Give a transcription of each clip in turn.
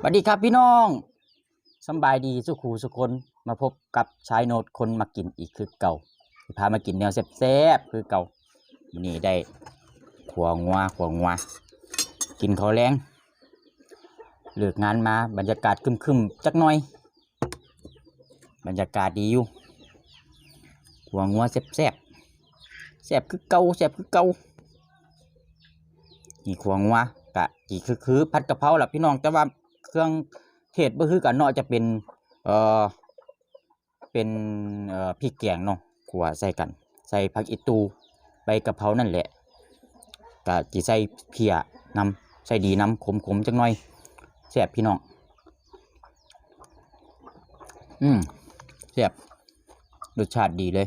สวัสดีครับพี่น้องสบายดีสุขูสุคนมาพบกับชายโนดคนมากินอีกคือเก่าพามากินแนวแซ่บๆคือเก่าวันนี้ได้ขัวงัวขัวงัวกินข้าวแรงเลิกงานมาบรรยากาศคึมๆจักหน่อย บรรยากาศดีอยู่ขัวงัวแซ่บๆแซ่บคือเก่าแซ่บคือเก่านี่ขัวงัวกะอีคือคือผัดกะเพราล่ะพี่น้องแต่ว่า เครื่องเทศบ่คือกันเนาะจะเป็นเอ่อเป็นเอ่อพริกแกงเนาะขัวใส่กัน ใส่ผักอีตูใบกะเพรานั่นแหละก็จิใส่เพียน้ำใส่ดีน้ำขมๆจังหน่อยแซ่บพี่น้องอืมแซ่บรสชาติดีเลย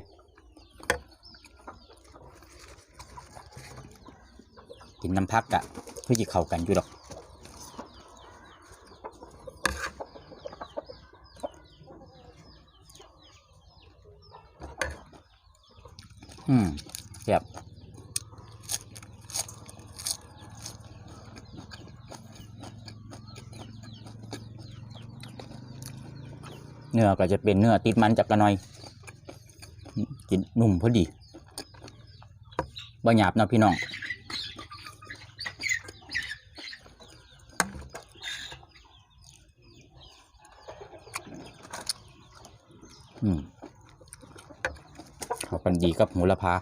กินน้ำพักอะเพื่อจะเข้ากันอยู่ดอก อืมแซ่บเนื้อก็จะเป็นเนื้อติดมันจากกระน่อยกินนุ่มพอดีบ่หยาบเนาะพี่น้องอืม เข้ากันดีกับหมูละพา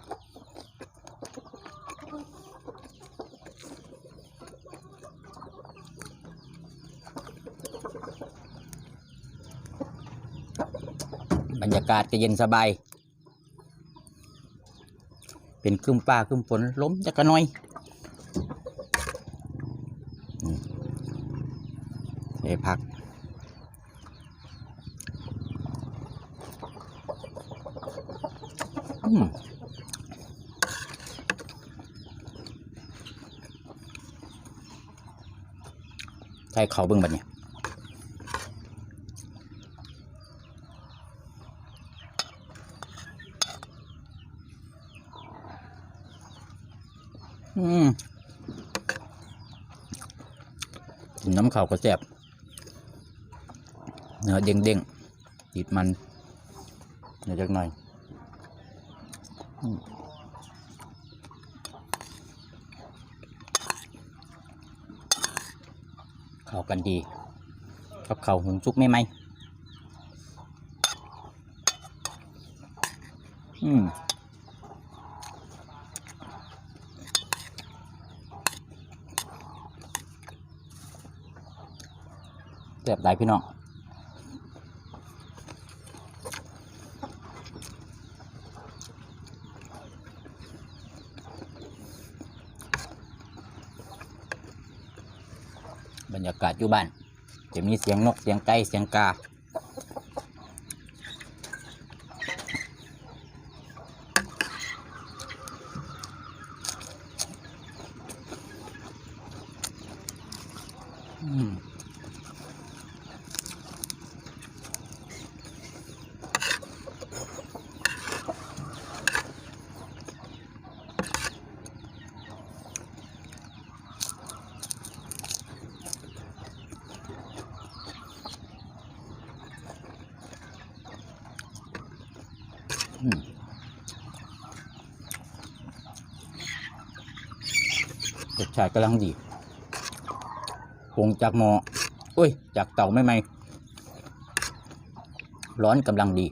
บรรยากาศจะเย็นสบาย เป็นคึ้มฟ้าคึ้มฝนล้มจักกระน้อยอืมเอ้พัก อืม ใช่เขาเบิ่งบัดเนี่ยอืมกินน้ำเขาก็แซ่บเนื้อเด้งเด้งๆติดมันเนื้อจักหน่อย เข้ากันดีกับเขาหุงซุกไม่ไหมอืมเสียบได้พี่น้อง บรรยา กาศอยู่บ้านจะมีเสียงนกเสียงไก่เสียงกา รสชาติกำลังดีปรุงจากหม้ออุ้ย จากเตาไม่ไหมร้อนกำลังดี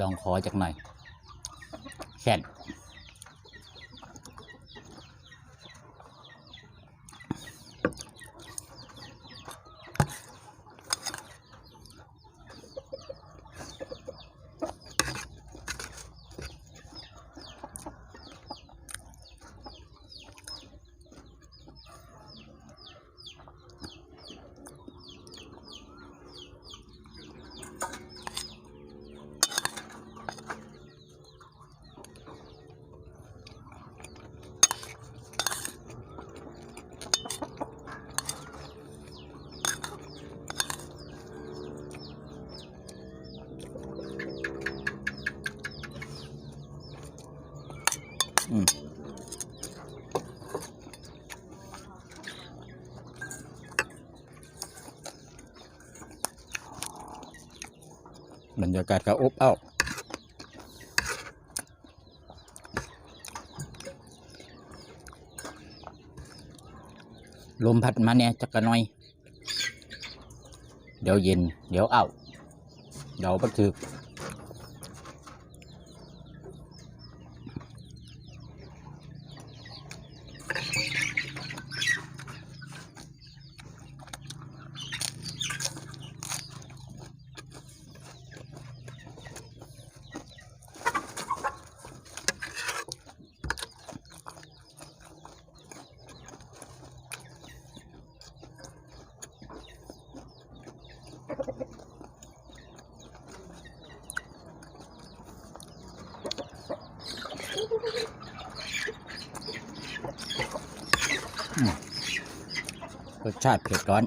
ลองขอจากหน่อยแค่ บรรยากาศก็อบอ้าวลมพัดมาเนี่ยจักกะน้อย เดี๋ยวเย็น เดี๋ยวอ้าวเดี๋ยวปักถือ รสชาติเผ็ดร้อน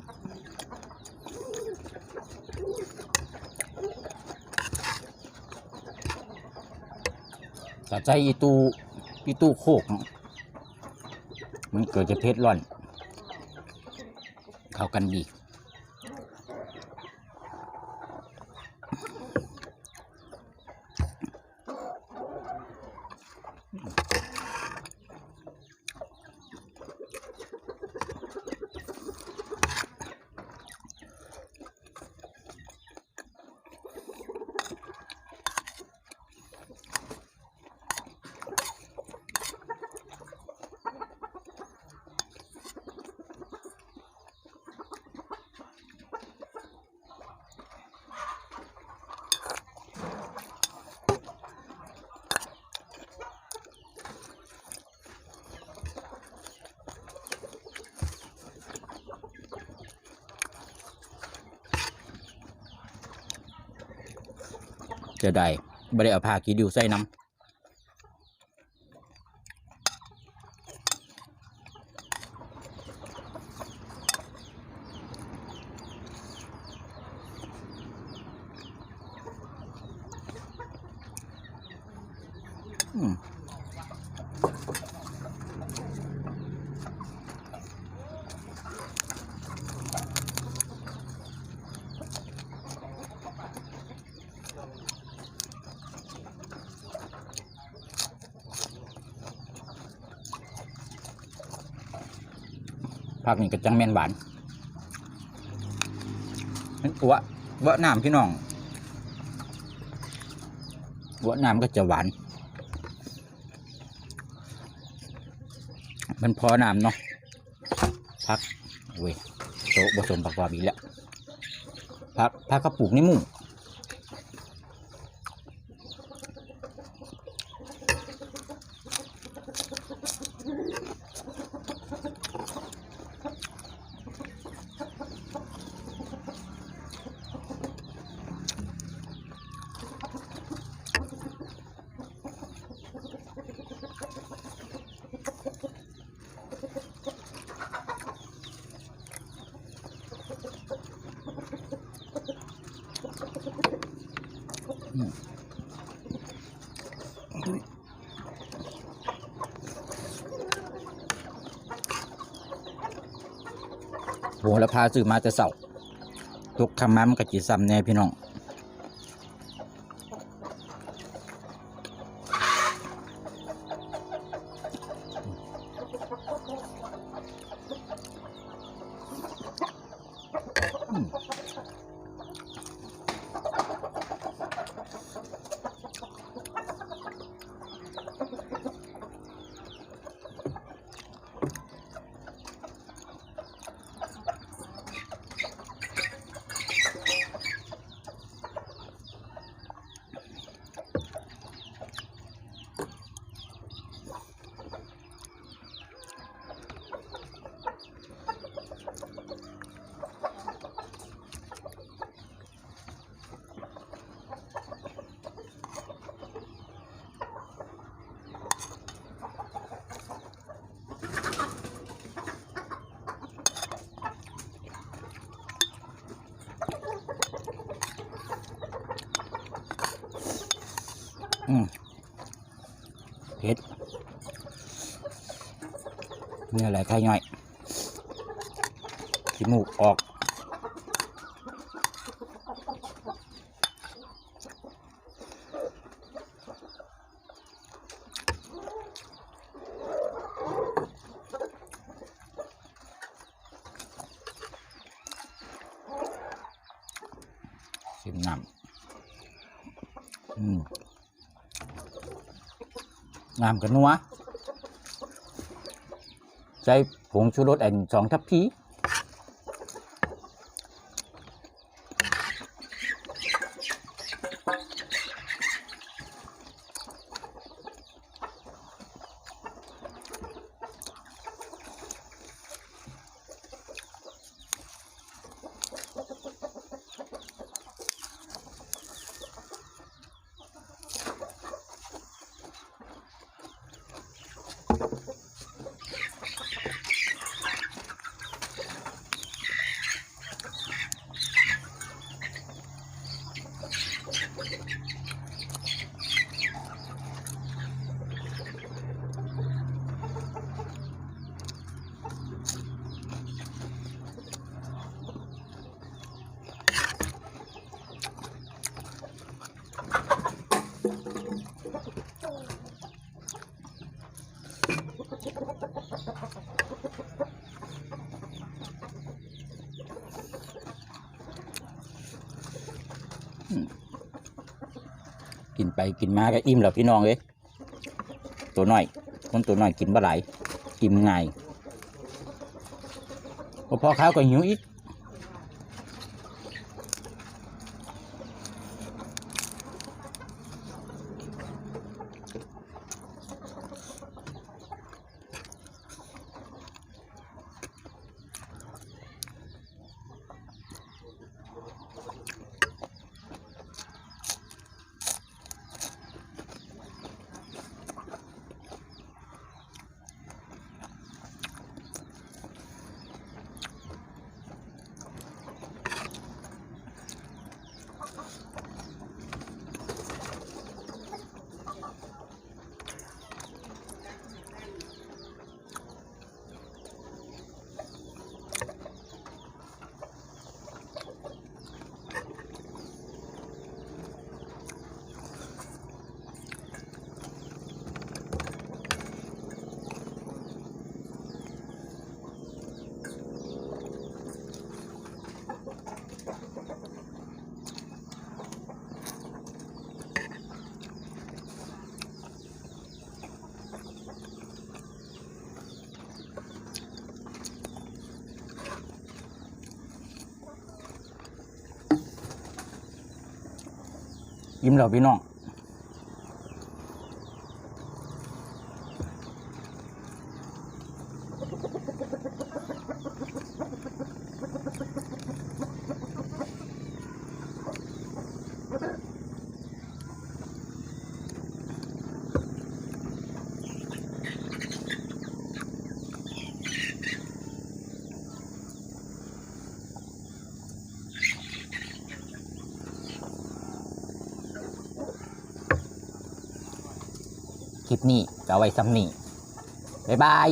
แต่ใจอีตูอีตูโคก มันเกิดจะเผ็ดร้อน เข้ากันดี จะได้ไม่ได้เอาผ้ากีดิวใส่น้ำ ผักนี่ก็จังแมนหวานนั่นกัวเวะน้ำพี่น้องเวะน้ำก็จะหวาน มันพอน้ำเนาะพักเว้ยโตผสมประกอบอีกแล้วพักพักกระปุกในหมุ้ง โหแลพาซื้อมาแต่เสาทุกคำมันมันก็จีซ้ำแน่พี่น้อง อืมเผ็ดนี่แหละไข่ย่อยขี้มูกออกสิบน้ำอืม น้ำกันนัวใส่ผงชูรสแอนสองทัพพี กินไปกินมาก็อิ่มแล้วพี่น้องเลยตัวน้อยคนตัวน้อยกินบ่หลายอิ่มง่ายพอพอข้าวก็หิวอีก ยิ้มแล้วพี่น้อง ลิปนี้ก็เอาไว้ซ้ำนี่บ๊ายบาย